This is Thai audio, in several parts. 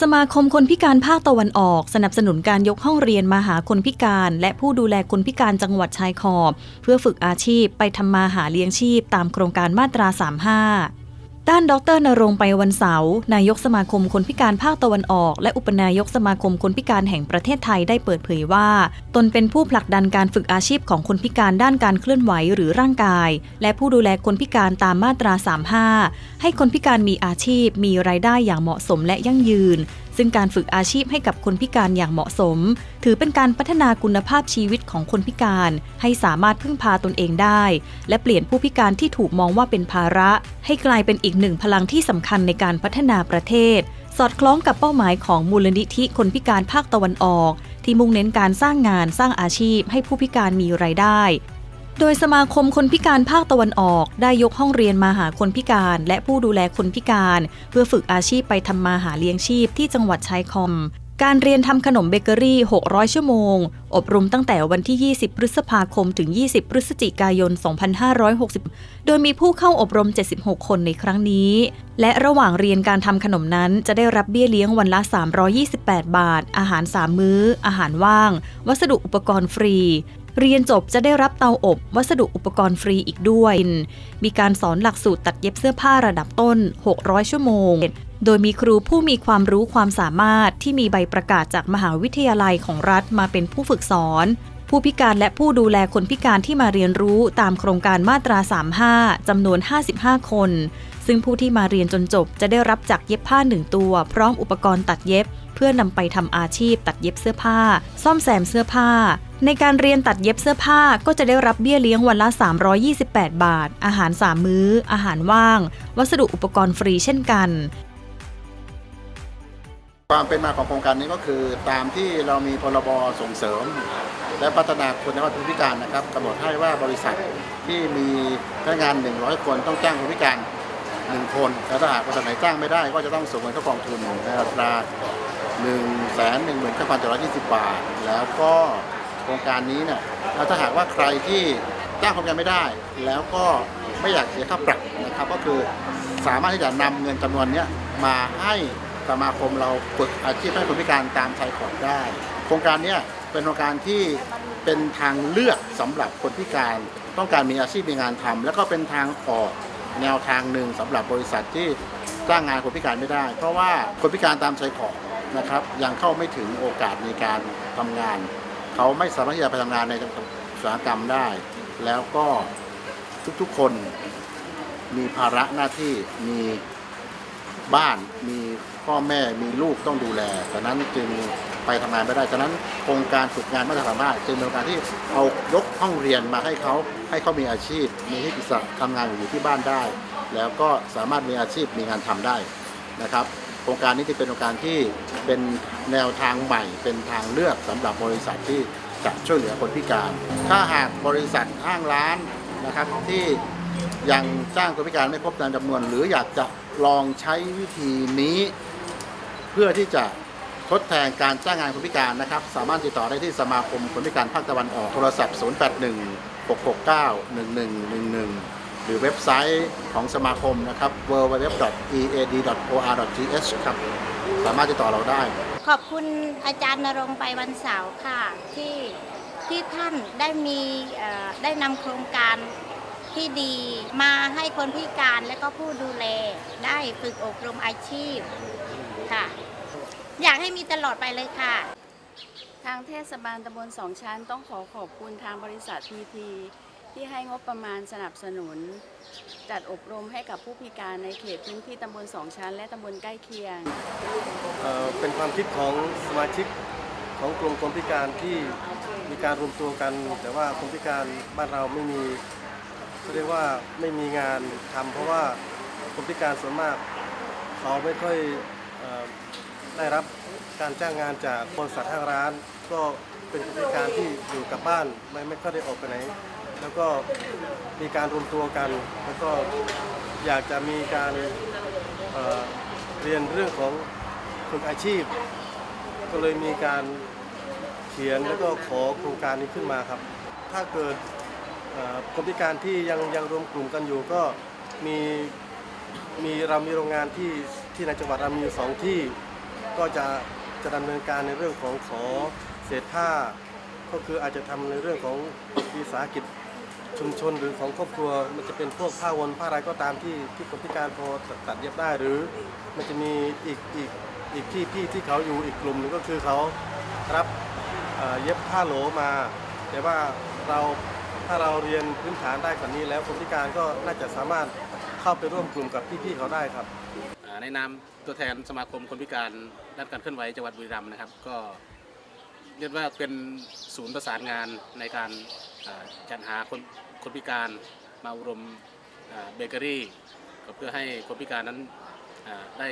สมาคมคนพิการภาคตะวันออก สนับสนุนการยกห้องเรียนมาหาคนพิการ และผู้ดูแลคนพิการจังหวัดชายขอบ เพื่อฝึกอาชีพไปทำมาหาเลี้ยงชีพตามโครงการมาตรา 35 ด้านดรนรงไปวันเสาร์นายกสมาคมคนพิการภาคตะวันออก และอุปนายกสมาคมคนพิการแห่งประเทศไทยได้เปิดเผยว่า ตนเป็นผู้ผลักดันการฝึกอาชีพของคนพิการด้านการเคลื่อนไหวหรือร่างกาย และผู้ดูแลคนพิการตามมาตรา 35 ให้คนพิการมีอาชีพ มีรายได้อย่างเหมาะสมและยั่งยืนซึ่งการฝึกอาชีพให้กับคนพิการอย่างเหมาะสม ถือเป็นการพัฒนาคุณภาพชีวิตของคนพิการ ให้สามารถพึ่งพาตนเองได้ และเปลี่ยนผู้พิการที่ถูกมองว่าเป็นภาระ ให้กลายเป็นอีกหนึ่งพลังที่สำคัญในการพัฒนาประเทศ สอดคล้องกับเป้าหมายของมูลนิธิคนพิการภาคตะวันออก ที่มุ่งเน้นการสร้างงานสร้างอาชีพให้ผู้พิการมีรายได้ โดยสมาคมคนพิการภาคตะวันออก ได้ยกห้องเรียนมาหาคนพิการ และผู้ดูแลคนพิการ เพื่อฝึกอาชีพไปทำมาหาเลี้ยงชีพที่จังหวัดชายคอมการเรียนทำขนมเบเกอรี่ 600 ชั่วโมง อบรมตั้งแต่วันที่ 20 พฤษภาคม ถึง 20 พฤศจิกายน 2560 โดยมีผู้เข้าอบรม 76 คนในครั้งนี้ และระหว่างเรียนการทำขนมนั้น จะได้รับเบี้ยเลี้ยงวันละ 328 บาท อาหาร 3 มื้อ อาหารว่าง วัสดุอุปกรณ์ฟรี เรียนจบจะได้รับเตาอบ วัสดุอุปกรณ์ฟรีอีกด้วย มีการสอนหลักสูตรตัดเย็บเสื้อผ้าระดับต้น 600 ชั่วโมง โดยมีครูผู้มีความรู้ความสามารถที่มีใบประกาศจากมหาวิทยาลัยของรัฐมาเป็นผู้ฝึกสอน ผู้พิการและผู้ดูแลคนพิการที่มาเรียนรู้ตามโครงการมาตรา 35 จำนวน 55 คน ซึ่งผู้ที่มาเรียนจนจบจะได้รับจักเย็บผ้าหนึ่งตัว พร้อมอุปกรณ์ตัดเย็บ เพื่อนำไปทำอาชีพตัดเย็บเสื้อผ้า ซ่อมแซมเสื้อผ้า ในการเรียนตัดเย็บเสื้อผ้าก็จะได้รับเบี้ยเลี้ยงวันละ 328 บาท อาหาร 3 มื้อ อาหารว่าง วัสดุอุปกรณ์ฟรีเช่นกันความเป็นมาของโครงการนี้ก็คือตามที่เรามีพรบส่งเสริม และพัฒนาคุณภาพผู้พิการนะครับกำหนดให้ว่าบริษัทที่มีพนักงาน 100 คนต้องจ้างคนพิการ 1 คนแล้วถ้าหากบริษัทไหนจ้างไม่ได้ ก็จะต้องส่งเงินเข้ากองทุนในอัตรา 1 1 1 9 7 2 0 บาท แล้วก็โครงการนี้เนี่ยถ้าหากว่าใครที่จ้างคนพิการไม่ได้ แล้วก็ไม่อยากเสียค่าปรับนะครับ ก็คือสามารถที่จะนำเงินจำนวนนี้มาให้สมาคมเราฝึกอาชีพให้คนพิการตามชายขอบได้ โครงการนี้เป็นโครงการที่เป็นทางเลือกสำหรับคนพิการ ต้องการมีอาชีพมีงานทำแล้วก็เป็นทางออกแนวทางหนึ่งสำหรับบริษัทที่จ้างงานคนพิการไม่ได้ เพราะว่าคนพิการตามชายขอบ นะครับยังเข้าไม่ถึงโอกาสในการทำงาน เขาไม่สามารถที่จะไปทำงานในอุตสาหกรรมได้ แล้วก็ทุกๆคนมีภาระหน้าที่มีบ้านมีพ่อแม่มีลูกต้องดูแลดังนั้นจึงไปทำงานไม่ได้ฉะนั้นโครงการฝึกงานมาตรฐานบ้านจึงเป็นโครงการที่เอายกห้องเรียนมาให้เขาให้เขามีอาชีพ มีให้อิสระทำงานอยู่ที่บ้านได้ แล้วก็สามารถมีอาชีพมีงานทำได้นะครับ โครงการนี้จะเป็นโครงการที่เป็นแนวทางใหม่ เป็นทางเลือกสำหรับบริษัทที่จะช่วยเหลือคนพิการ ถ้าหากบริษัทห้างร้านนะครับที่ยังจ้างคนพิการไม่ครบตามจำนวน หรืออยากจะลองใช้วิธีนี้ เพื่อที่จะทดแทนการจ้างงานคนพิการนะครับ สามารถติดต่อได้ที่สมาคมคนพิการภาคตะวันออกโทรศัพท์ 081 669 1111 หรือเว็บไซต์ของสมาคมนะครับ www.ead.or.th ครับ สามารถติดต่อเราได้ ขอบคุณอาจารย์นรงค์ไปวันเสาร์ค่ะ ที่ที่ท่านได้มีเอ่อได้นำโครงการที่ดีมาให้คนพิการและก็ผู้ดูแลได้ฝึกอบรมอาชีพค่ะ อยากให้มีตลอดไปเลยค่ะ ทางเทศบาลตำบลสองชั้นต้องขอขอบคุณทางบริษัททีที ที่ให้งบประมาณสนับสนุน จัดอบรมให้กับผู้พิการในเขตพื้นที่ตำบลสองชั้น และตำบลใกล้เคียง เอ่อเป็นความคิดของสมาชิกของกลุ่มคนพิการที่มีการรวมตัวกัน แต่ว่าคนพิการบ้านเราไม่มีเขาเรียกว่าไม่มีงานทำเพราะว่าคนพิการส่วนมากเขาไม่ค่อยเอ่อได้รับการจ้างงานจากบริษัทห้างร้าน ก็เป็นคนพิการที่อยู่กับบ้านไม่ไม่ค่อยได้ออกไปไหน แล้วก็มีการรวมตัวกัน แล้วก็อยากจะมีการเเรียนเรื่องของฝึกอาชีพ ก็เลยมีการเขียนแล้วก็ขอโครงการนี้ขึ้นมาครับ ถ้าเกิดคนพิการที่ยังยังรวมกลุ่มกันอยู่ก็มีมีเรามีโรงงานที่ที่ในจังหวัดเรามีสองที่ ก็จะจะดำเนินการในเรื่องของขอเศษผ้า ก็คืออาจจะทำในเรื่องของวิสาหกิจ ชุมชนหรือของครอบครัว มันจะเป็นพวกผ้าวนผ้าอะไรก็ตามที่ที่คนพิการพอตัดเย็บได้หรือ มันจะมีอีกอีกอีกที่พี่ที่เขาอยู่อีกกลุ่มหนึงก็คือเขารับเอ่อเย็บผ้าโหลมา แต่ว่าเราถ้าเราเรียนพื้นฐานได้กว่านี้แล้วคนพิการก็น่าจะสามารถเข้าไปร่วมกลุ่มกับพี่ๆเขาได้ครับ อ่าในนามตัวแทนสมาคมคนพิการด้านการเคลื่อนไหวจังหวัดบุรีรัมย์นะครับ ก็เรียกว่าเป็นศูนย์ประสานงานในการ จัดหาคนคนพิการมาอบรมเบเกอรี่ก็เพื่อให้คนพิการนั้นได้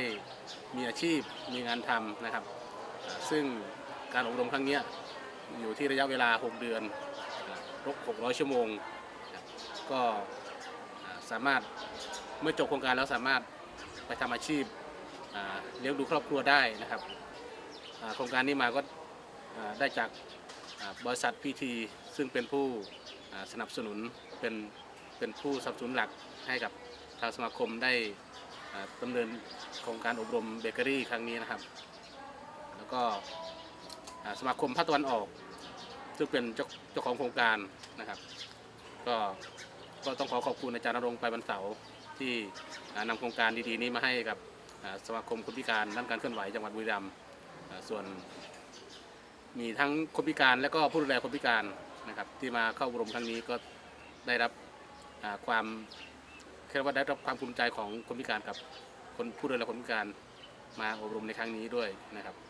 มีอาชีพมีงานทำนะครับ ซึ่งการอบรมครั้งนี้อยู่ที่ระยะเวลา 6 เดือนรก600 ชั่วโมง ก็สามารถเมื่อจบโครงการแล้วสามารถไปทำอาชีพเลี้ยงดูครอบครัวได้นะครับโครงการนี้มาก็ได้จากบริษัทพีที ซึ่งเป็นผู้สนับสนุนเป็นเป็นผู้สนับสนุนหลักให้กับทางสมาคมได้ดำเนินโครงการอบรมเบเกอรี่ครั้งนี้นะครับ แล้วก็สมาคมภาคตะวันออก ซึ่งเป็นเจ้าเจ้าของโครงการนะครับ ก็ก็ต้องขอขอบคุณอาจารย์นรงค์ไปวันเสาร์ที่นำโครงการดีๆ นี้มาให้กับสมาคมคนพิการด้านการเคลื่อนไหวจังหวัดบุรีรัมย์ส่วนมีทั้งคนพิการและก็ผู้ดูแลคนพิการ ครับที่มาเข้าอบรมครั้งนี้ก็ได้รับความเรียกว่าได้รับความภูมิใจของคนพิการกับ คนผู้ดูแลคนพิการมาอบรมในครั้งนี้ด้วยนะครับ